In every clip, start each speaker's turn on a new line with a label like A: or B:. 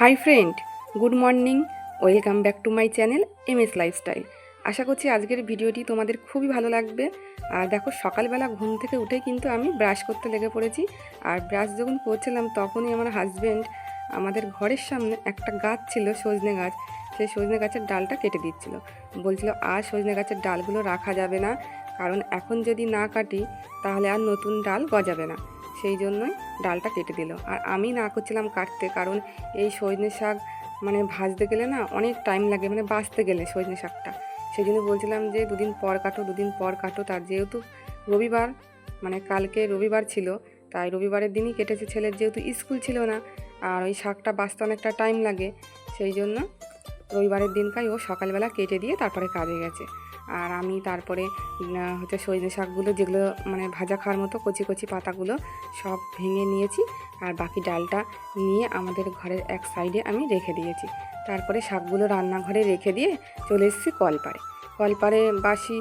A: Hi friend, good morning, welcome back to my channel M S lifestyle. আশা করছি আজকের ভিডিওটি তোমাদের খুবই ভালো লাগবে। আর দেখো, সকালবেলা ঘুম থেকে উঠে কিন্তু আমি ব্রাশ করতে লেগে পড়েছি। আর ব্রাশ যখন করছিলাম, তখনই আমার হাজব্যান্ড আমাদের ঘরের সামনে একটা গাছ ছিল, সজনে গাছ। সেই সজনে গাছের ডালটা কেটে দিচ্ছিল। বলছিল, আর সজনে গাছের ডালগুলো রাখা যাবে না। কারণ এখন যদি না কাটি, তাহলে আর নতুন ডাল গজাবে না। সেই জন্যই ডালটা কেটে দিল। আর আমি না করছিলাম কাটতে, কারণ এই সজনে শাক মানে ভাজতে গেলে না অনেক টাইম লাগে মানে বাঁচতে গেলে সজনে শাকটা। সেই জন্য বলছিলাম যে দুদিন পর কাটো, দুদিন পর কাটো। তার যেহেতু রবিবার মানে কালকে রবিবার ছিল, তাই রবিবারের দিনই কেটেছে। ছেলের যেহেতু স্কুল ছিল না, আর ওই শাকটা বাঁচতে অনেকটা টাইম লাগে, সেই জন্য রবিবারের দিনকাই ও সকালবেলা কেটে দিয়ে তারপরে কাজে গেছে। আর আমি তারপরে হচ্ছে সজনে শাকগুলো যেগুলো মানে ভাজা খাওয়ার মতো কচি কচি পাতাগুলো সব ভেঙে নিয়েছি আর বাকি ডালটা নিয়ে আমাদের ঘরের এক সাইডে আমি রেখে দিয়েছি। তারপরে শাকগুলো রান্নাঘরে রেখে দিয়ে চলে এসেছি কলপাড়ে। কলপাড়ে বাসি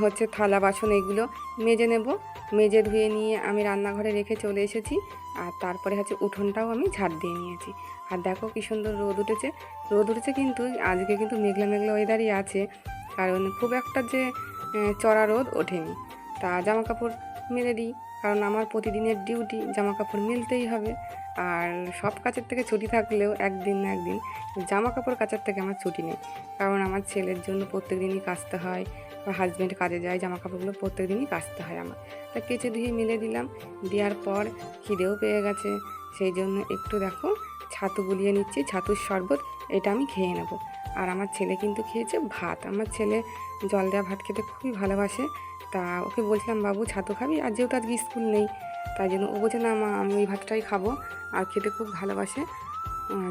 A: হচ্ছে থালা, বাসন এগুলো মেজে নেব। মেজে ধুয়ে নিয়ে আমি রান্নাঘরে রেখে চলে এসেছি। আর তারপরে হচ্ছে উঠোনটাও আমি ঝাড় দিয়ে নিয়েছি। আর দেখো কী সুন্দর রোদ উঠেছে। রোদ উঠেছে কিন্তু আজকে কিন্তু মেঘলা মেঘলা ওয়েদারই আছে। কারণ খুব একটা যে চড়া রোদ ওঠেনি। তা জামা কাপড় মেলে দিই। কারণ আমার প্রতিদিনের ডিউটি জামা কাপড় মেলতেই হবে। আর সব কাজের থেকে ছুটি থাকলেও একদিন না একদিন জামা কাপড় কাচার থেকে আমার ছুটি নেই। কারণ আমার ছেলের জন্য প্রত্যেক দিনই কাচতে হয়। বা হাজব্যান্ড কাজে যায় জামা কাপড়গুলো প্রত্যেক দিনই কাচতে হয় আমার। তা কেচে ধুয়ে মেলে দিলাম, দেওয়ার পর খিদেও পেয়ে গেছে। সেই জন্য একটু দেখো, ছাতু গুলিয়ে নিচ্ছি, ছাতুর শরবত, এটা আমি খেয়ে নেব। আর আমার ছেলে কিন্তু খেয়েছে ভাত। আমার ছেলে জল দেওয়া ভাত খেতে খুবই ভালোবাসে। তা ওকে বলছিলাম, বাবু, ছাতু খাবি? আর যেহেতু আজকে স্কুল নেই, তাই জন্য ও বলছে, না মা, আমি ওই ভাতটাই খাব। আর খেতে খুব ভালোবাসে।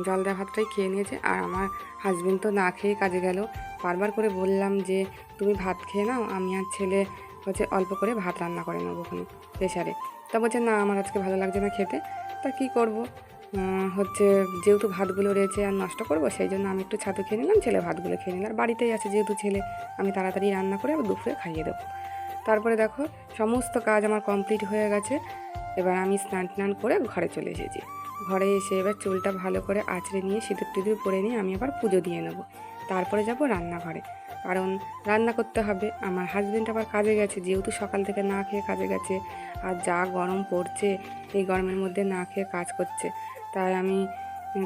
A: জল দেওয়া ভাতটাই খেয়ে নিয়েছে। আর আমার হাজব্যান্ড তো না খেয়ে কাজে গেল। বারবার করে বললাম যে, তুমি ভাত খেয়ে নাও, আমি আর ছেলে হচ্ছে অল্প করে ভাত রান্না করে নেব ওখানে প্রেশারে তা বলছে, না, আমার আজকে ভালো লাগছে না খেতে। তা কী করব? হচ্ছে যেহেতু ভাতগুলো রয়েছে আর নষ্ট করব, সেই জন্য আমি একটু ছাতু খেয়ে নিলাম, ছেলে ভাতগুলো খেয়ে নিলাম আর বাড়িতেই আছে যেহেতু ছেলে, আমি তাড়াতাড়ি রান্না করে আবার দুপুরে খাইয়ে দেবো। তারপরে দেখো, সমস্ত কাজ আমার কমপ্লিট হয়ে গেছে। এবার আমি স্নান টান করে ঘরে চলে এসেছি। ঘরে এসে এবার চুলটা ভালো করে আঁচড়ে নিয়ে সিঁদুর টিঁদুর পরে নিয়ে আমি আবার পুজো দিয়ে নেব। তারপরে যাব রান্নাঘরে। কারণ রান্না করতে হবে। আমার হাজব্যান্ড আবার কাজে গেছে। যেহেতু সকাল থেকে না খেয়ে কাজে গেছে, আর যা গরম পড়ছে, এই গরমের মধ্যে না খেয়ে কাজ করছে, তাই আমি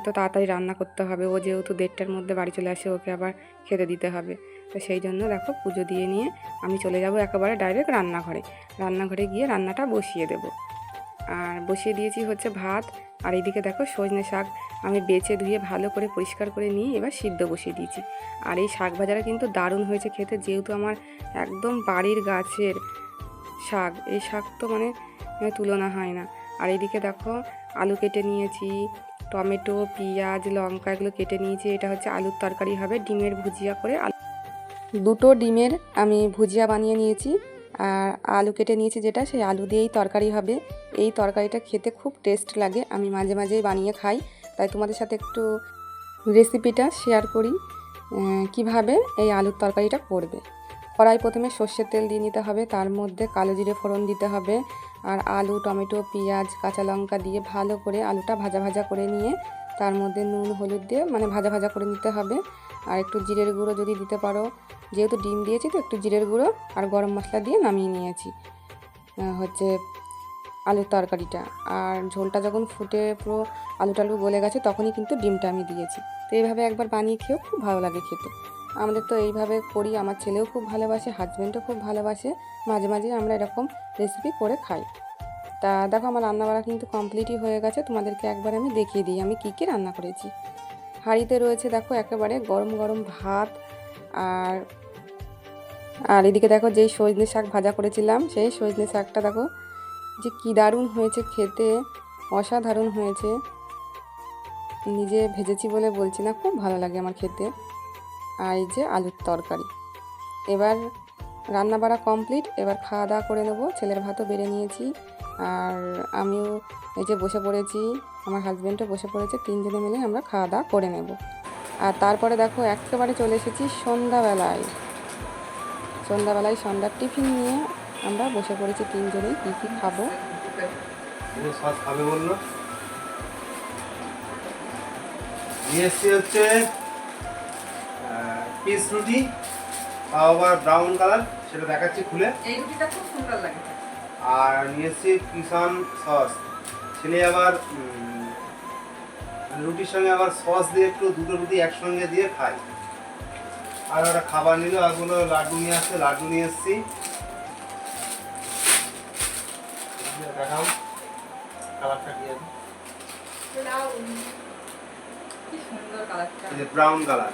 A: তো তাড়াতাড়ি রান্না করতে হবে। ও যেহেতু দেড়টার মধ্যে বাড়ি চলে আসে, ওকে আবার খেতে দিতে হবে। তো সেই জন্য দেখো পুজো দিয়ে নিয়ে আমি চলে যাব একেবারে ডাইরেক্ট রান্নাঘরে। রান্নাঘরে গিয়ে রান্নাটা বসিয়ে দেব। আর বসিয়ে দিয়েছি হচ্ছে ভাত। আর এইদিকে দেখো সজনে শাক আমি বেছে ধুয়ে ভালো করে পরিষ্কার করে নিয়ে এবার সিদ্ধ বসিয়ে দিয়েছি। আর এই শাক ভাজাটা কিন্তু দারুণ হয়েছে খেতে, যেহেতু আমার একদম বাড়ির গাছের শাক। এই শাক তো মানে মানে তুলনা হয় না। আর এইদিকে দেখো আলু কেটে নিয়েছি, টমেটো, পেঁয়াজ, লঙ্কা এগুলো কেটে নিয়েছি। এটা হচ্ছে আলুর তরকারি হবে, ডিমের ভুজিয়া করে দুটো ডিমের আমি ভুজিয়া বানিয়ে নিয়েছি। আর আলু কেটে নিয়েছি যেটা, সেই আলু দিয়েই তরকারি হবে। এই তরকারিটা খেতে খুব টেস্ট লাগে, আমি মাঝে মাঝেই বানিয়ে খাই। তাই তোমাদের সাথে একটু রেসিপিটা শেয়ার করি কীভাবে এই আলুর তরকারিটা করবে। কড়াই প্রথমে সর্ষের তেল দিয়ে নিতে হবে, তার মধ্যে কালো জিরে ফোড়ন দিতে হবে, আর আলু, টমেটো, পেঁয়াজ, কাঁচা লঙ্কা দিয়ে ভালো করে আলুটা ভাজা ভাজা করে নিয়ে, তার মধ্যে নুন, হলুদ দিয়ে মানে ভাজা ভাজা করে নিতে হবে। আর একটু জিরের গুঁড়ো যদি দিতে পারো। যেহেতু ডিম দিয়েছি তো একটু জিরের গুঁড়ো আর গরম মশলা দিয়ে নামিয়ে নিয়েছি। হচ্ছে আলুর তরকারিটা। আর ঝোলটা যখন ফুটে পুরো আলু টালু গলে গেছে তখনই কিন্তু ডিমটা আমি দিয়েছি। তো এইভাবে একবার বানিয়ে খেয়েও খুব ভালো লাগে খেতে। আমাদের তো এইভাবে করি, আমার ছেলেও খুব ভালোবাসে হাজব্যান্ডও খুব ভালোবাসে। মাঝে মাঝে আমরা এরকম রেসিপি করে খাই। তা দেখো, আমার রান্নাবাড়া কিন্তু কমপ্লিটই হয়ে গেছে। তোমাদেরকে একবার আমি দেখিয়ে দিই, আমি কী কী রান্না করেছি। হাঁড়িতে রয়েছে দেখো একেবারে গরম গরম ভাত আর আর এদিকে দেখো যেই সজনে শাক ভাজা করেছিলাম, সেই সজনে শাকটা দেখো যে কী দারুণ হয়েছে খেতে, অসাধারণ হয়েছে। নিজে ভেজেছি বলে বলছি না, খুব ভালো লাগে আমার খেতে। আর এই যে আলুর তরকারি। এবার রান্না বাড়া কমপ্লিট, এবার খাওয়া দাওয়া করে নেব, ছেলের ভাতও বেড়ে নিয়েছি। আর আমিও এই যে বসে পড়েছি আমার হাজব্যান্ডও বসে পড়েছে তিনজনে মিলে আমরা খাওয়া দাওয়া করে নেব। আর তারপরে দেখো একেবারে চলে এসেছি সন্ধ্যাবেলায়। সন্ধ্যাবেলায় সন্ধ্যার টিফিন নিয়ে আমরা বসে পড়েছি তিনজনেই কী কী খাব?
B: খাবে বলল? হচ্ছে পিস রুটি তাও আবার ব্রাউন কালার সেটা দেখাচ্ছি খুলে।
A: এই রুটিটা খুব সুন্দর লাগে
B: আর নিয়ে এসছি কিষান সস। ছেলে আবার রুটির সঙ্গে আবার সস দিয়ে একটু দুটো রুটি একসঙ্গে দিয়ে খাই আর ওরা খাবার নিল আর লাড্ডু নিয়ে আসছে লাড্ডু নিয়ে এসছি। দেখাও কালারটা কি আছে ব্রাউন কালার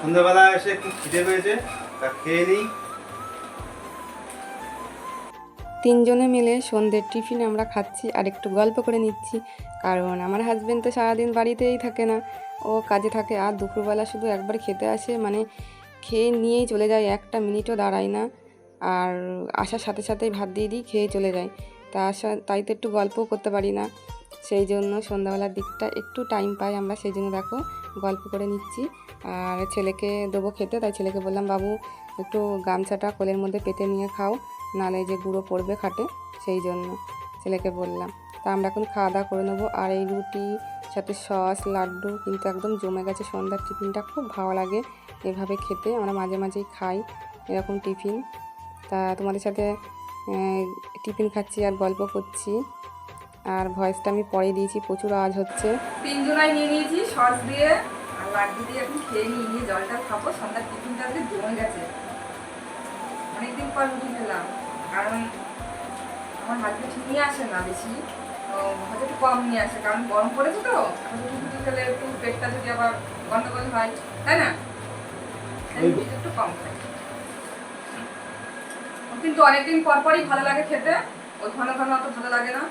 B: সন্ধ্যাবেলা এসে খিদে পেয়েছে, তা খেয়ে নিই।
A: তিনজনে মিলে সন্ধ্যের টিফিন আমরা খাচ্ছি আর একটু গল্প করে নিচ্ছি। কারণ আমার হাজবেন্ড তো সারাদিন বাড়িতেই থাকে না, ও কাজে থাকে আর দুপুরবেলা শুধু একবার খেতে আসে মানে খেয়ে নিয়েই চলে যায়, একটা মিনিটও দাঁড়ায় না। আর আসার সাথে সাথেই ভাত দিয়ে দিই খেয়ে চলে যায়। তা তাই তো একটু গল্পও করতে পারি না। সেই জন্য সন্ধ্যাবেলার দিকটা একটু টাইম পাই আমরা, সেই জন্য দেখো গল্প করে নিচ্ছি। আর ছেলেকে দেবো খেতে, তাই ছেলেকে বললাম, বাবু, একটু গামছাটা কোলের মধ্যে পেতে নিয়ে খাও, নালে যে গুঁড়ো পড়বে খাটে। সেই জন্য ছেলেকে বললাম। তা আমরা এখন খাওয়া দাওয়া করে নেব। আর এই রুটি, সাথে সস, লাড্ডু কিন্তু একদম জমে গেছে। সন্ধ্যার টিফিনটা খুব ভালো লাগে এভাবে খেতে। আমরা মাঝে মাঝেই খাই এরকম টিফিন। তা তোমাদের সাথে টিফিন খাচ্ছি আর গল্প করছি। আর ভয়েসটা আমি পরে দিয়েছি প্রচুর আওয়াজ হচ্ছে।
C: তিনজনাই নিয়ে নিয়েছি সস দিয়ে আর লাড্ডু দিয়ে এখন খেয়ে নিয়ে নিয়ে জলটা খাব সন্ধ্যার টিফিনটা আজকে জমে গেছে। অনেকদিন পর রুটি খেলাম কারণ আমার হাজবেন্ড নিয়ে আসে না বেশি হয়তো একটু কম নিয়ে আসে কারণ গরম পড়েছে তো এখন রুটি খেলে একটু পেটটা যদি আবার গন্ডগোল হয় তাই না? একটু কম খাই। কিন্তু অনেকদিন পর পরই ভালো লাগে খেতে ওই ঘন ঘন অত ভালো লাগে না।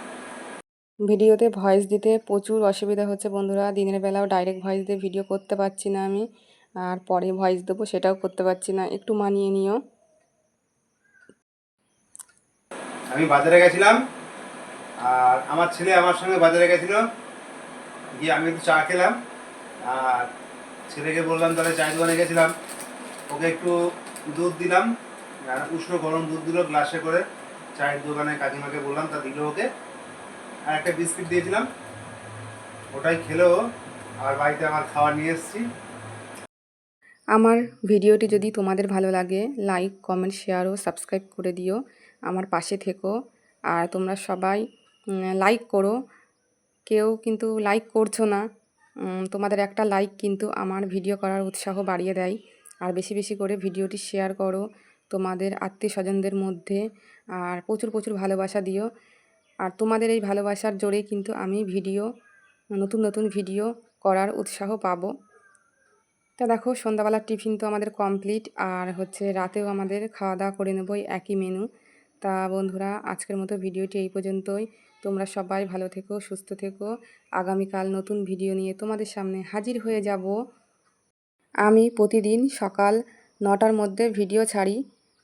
A: ভিডিওতে ভয়েস দিতে প্রচুর অসুবিধা হচ্ছে বন্ধুরা। দিনের বেলাও ডাইরেক্ট ভয়েস দিয়ে ভিডিও করতে পারছি না আমি, আর পরে ভয়েস দেবো সেটাও করতে পারছি না। একটু মানিয়ে নিও।
B: আমি বাজারে গেছিলাম, আর আমার ছেলে আমার সঙ্গে বাজারে গেছিল। গিয়ে আমি একটু চা খেলাম, আর ছেলেকে বললাম, তাহলে চায়ের দোকানে গেছিলাম। ওকে একটু দুধ দিলাম। উষ্ণ গরম দুধ দিল গ্লাসে করে। চায়ের দোকানে কাকিমাকে বললাম, তা দিল ওকে। আর একটা বিস্কিট দিয়েছিলাম। ওটাই খেলো, আর বাড়িতে আমার খাবার নিয়ে এসেছি।
A: আমার ভিডিওটি যদি তোমাদের ভালো লাগে লাইক কমেন্ট শেয়ার ও সাবস্ক্রাইব করে দিও। আমার পাশে থেকো। আর তোমরা সবাই লাইক করো। কেউ কিন্তু লাইক করছ না। তোমাদের একটা লাইক কিন্তু আমার ভিডিও করার উৎসাহ বাড়িয়ে দেয়। আর বেশি বেশি করে ভিডিওটি শেয়ার করো। তোমাদের আত্মীয় স্বজনদের মধ্যে, আর প্রচুর প্রচুর ভালোবাসা দিও। আর তোমাদের এই ভালোবাসার জোরে কিন্তু আমি ভিডিও, নতুন নতুন ভিডিও করার উৎসাহ পাবো। তা দেখো, সন্ধ্যাবেলার টিফিন তো আমাদের কমপ্লিট আর হচ্ছে রাতেও আমাদের খাওয়া দাওয়া করে নেব একই মেনু। তা বন্ধুরা, আজকের মতো ভিডিওটি এই পর্যন্তই। তোমরা সবাই ভালো থেকো, সুস্থ থেকো। আগামীকাল নতুন ভিডিও নিয়ে তোমাদের সামনে হাজির হয়ে যাব। আমি প্রতিদিন সকাল নটার মধ্যে ভিডিও ছাড়ি।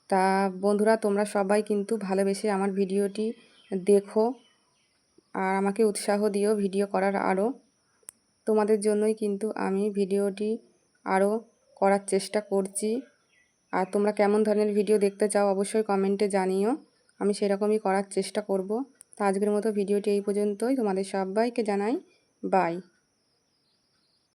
A: তা বন্ধুরা, তোমরা সবাই কিন্তু ভালোবেসে আমার ভিডিওটি দেখো আর আমাকে উৎসাহ দিও ভিডিও করার আরও। তোমাদের জন্যই কিন্তু আমি ভিডিওটি আরও করার চেষ্টা করছি। আর তোমরা কেমন ধরনের ভিডিও দেখতে চাও অবশ্যই কমেন্টে জানিও। আমি সেরকমই করার চেষ্টা করব। তো আজকের মতো ভিডিওটি এই পর্যন্তই। তোমাদের সবাইকে জানাই, বাই।